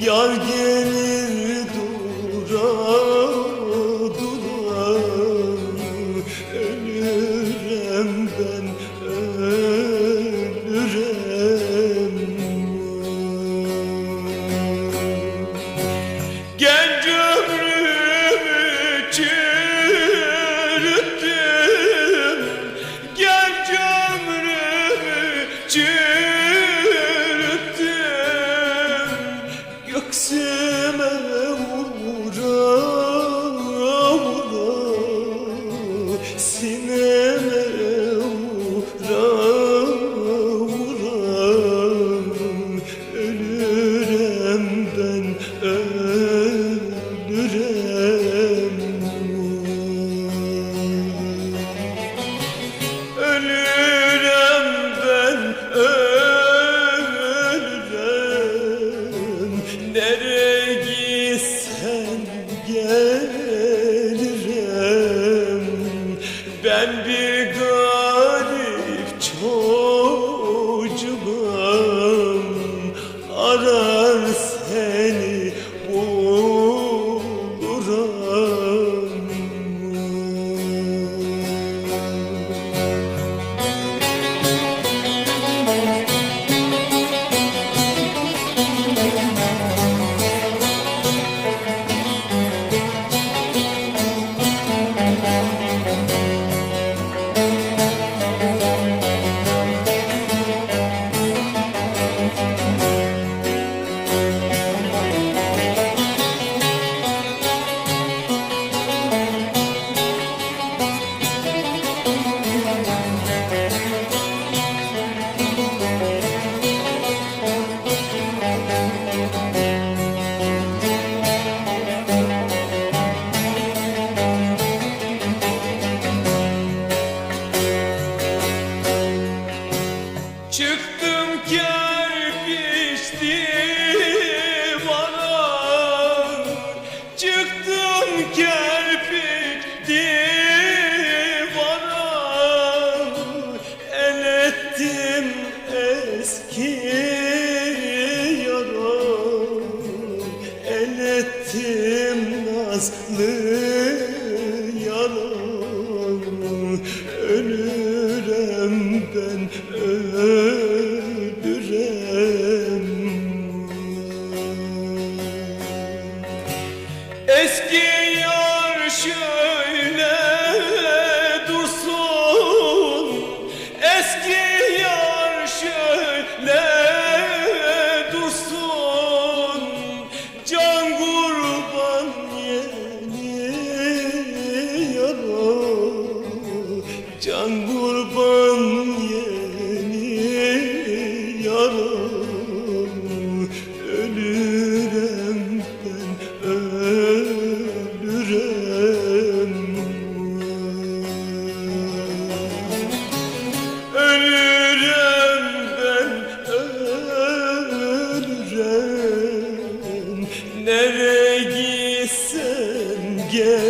Yar gelir dura dura Ölürem ben ölürem Genç ömrümü good. eskiyorum. El ettim nazlı yaram Ölürüm ben ölürüm again.